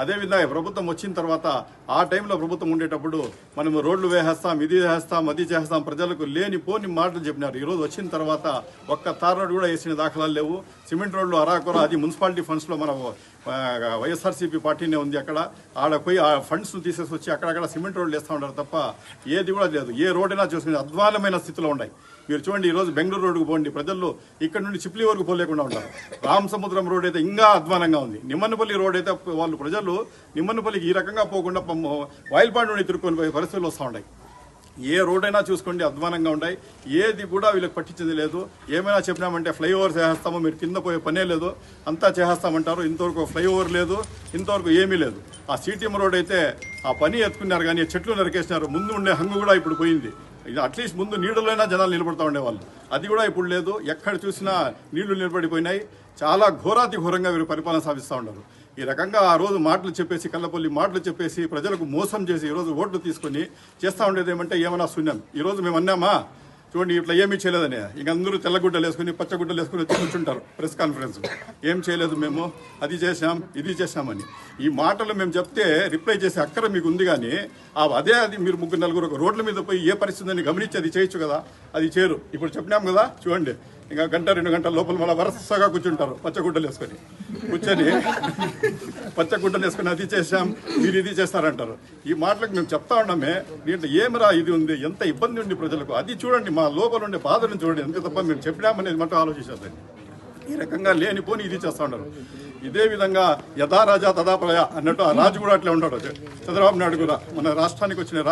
అదేవిధంగా ప్రభుత్వం వచ్చిన తర్వాత ఆ టైంలో ప్రభుత్వం ఉండేటప్పుడు మనం రోడ్లు వేసేస్తాం ఇది వేస్తాం అది చేస్తాం ప్రజలకు లేని పోని మాటలు చెప్పినారు. ఈరోజు వచ్చిన తర్వాత ఒక్క తార్ రోడ్డు కూడా వేసిన దాఖలాలు లేవు. సిమెంట్ రోడ్లు అరాకొర అది మున్సిపాలిటీ ఫండ్స్లో మన వైఎస్ఆర్సీపీ పార్టీనే ఉంది అక్కడ. ఆడ పోయి ఆ ఫండ్స్ తీసేసి వచ్చి అక్కడక్కడ సిమెంట్ రోడ్లు వేస్తూ ఉంటారు తప్ప ఏది కూడా లేదు. ఏ రోడ్డైనా చూసుకుని అధ్వానమైన స్థితిలో ఉన్నాయి. మీరు చూడండి ఈ రోజు బెంగళూరు రోడ్డుకు పోండి. ప్రజలు ఇక్కడ నుండి చిప్లీ వరకు పోలేకుండా ఉంటారు. రామసముద్రం రోడ్ అయితే ఇంకా అధ్వానంగా ఉంది. నిమ్మన్నపల్లి రోడ్ అయితే వాళ్ళు ప్రజలు నిమ్మన్నపల్లికి ఈ రకంగా పోకుండా వాయిల్పాడు నుండి తిరుక్కొని పోయే పరిస్థితులు వస్తూ ఉన్నాయి. ఏ రోడ్ అయినా చూసుకోండి అధ్వానంగా ఉన్నాయి ఏది కూడా వీళ్ళకి పట్టించింది లేదు. ఏమైనా చెప్పినామంటే ఫ్లైఓవర్ చేస్తామో మీరు కింద పోయే పనే లేదు. అంతా చేస్తామంటారు ఇంతవరకు ఫ్లైఓవర్ లేదు ఇంతవరకు ఏమీ లేదు. ఆ సిటీఎం రోడ్ అయితే ఆ పని ఎత్తుకున్నారు కానీ చెట్లు నరికేసినారు. ముందు ఉండే హంగు కూడా ఇప్పుడు పోయింది. ఇది అట్లీస్ట్ ముందు నీడలోనే జనాలు నిలబడతా ఉండేవాళ్ళు. అది కూడా ఇప్పుడు లేదు. ఎక్కడ చూసినా నీళ్ళు నిలబడిపోయినాయి. చాలా ఘోరాతి ఘోరంగా వీరు పరిపాలన సాగిస్తూ ఉన్నారు. ఈ రకంగా ఆ రోజు మాటలు చెప్పేసి కళ్ళపల్లి మాటలు చెప్పేసి ప్రజలకు మోసం చేసి ఈరోజు ఓట్లు తీసుకొని చేస్తూ ఉండేది ఏమంటే ఏమైనా శూన్యం. ఈరోజు మేము అన్నామా? చూడండి ఇట్లా ఏమీ చేయలేదని. ఇక అందరూ తెల్లగుడ్డలు వేసుకుని పచ్చగుడ్డలు వేసుకుని వచ్చి కూర్చుంటారు ప్రెస్ కాన్ఫరెన్స్. ఏం చేయలేదు మేము అది చేసాం ఇది చేసామని ఈ మాటలు మేము చెప్తే రిప్లై చేసే అక్కర మీకు ఉంది కానీ ఆ అదే అది మీరు ముగ్గురు నలుగురు ఒక రోడ్ల మీద పోయి ఏ పరిస్థితి అని గమనించి అది చేయొచ్చు కదా? అది చేయరు. ఇప్పుడు చెప్పినాం కదా చూడండి. ఇంకా గంట రెండు గంటల లోపల మళ్ళీ వరుసగా కూర్చుంటారు. పచ్చగుడ్డలు వేసుకొని. కూర్చొని పచ్చగుడ్డలు వేసుకొని అది చేసాం మీరు ఇది చేస్తారంటారు. ఈ మాటలకు మేము చెప్తా ఉన్నామే దీంట్లో ఏమిరా ఇది ఉంది ఎంత ఇబ్బంది ఉంది ప్రజలకు? అది చూడండి మా లోపల ఉండే బాధను చూడండి ఎంత తప్ప మేము చెప్పినామనేది మటు ఆలోచించద్దండి ఈ రకంగా లేనిపోని ఇది చేస్తూ ఉన్నారు. ఇదే విధంగా యథా రాజా అన్నట్టు ఆ రాజు కూడా అట్లే ఉంటాడు. చంద్రబాబు నాయుడు కూడా మన రాష్ట్రానికి వచ్చిన రా-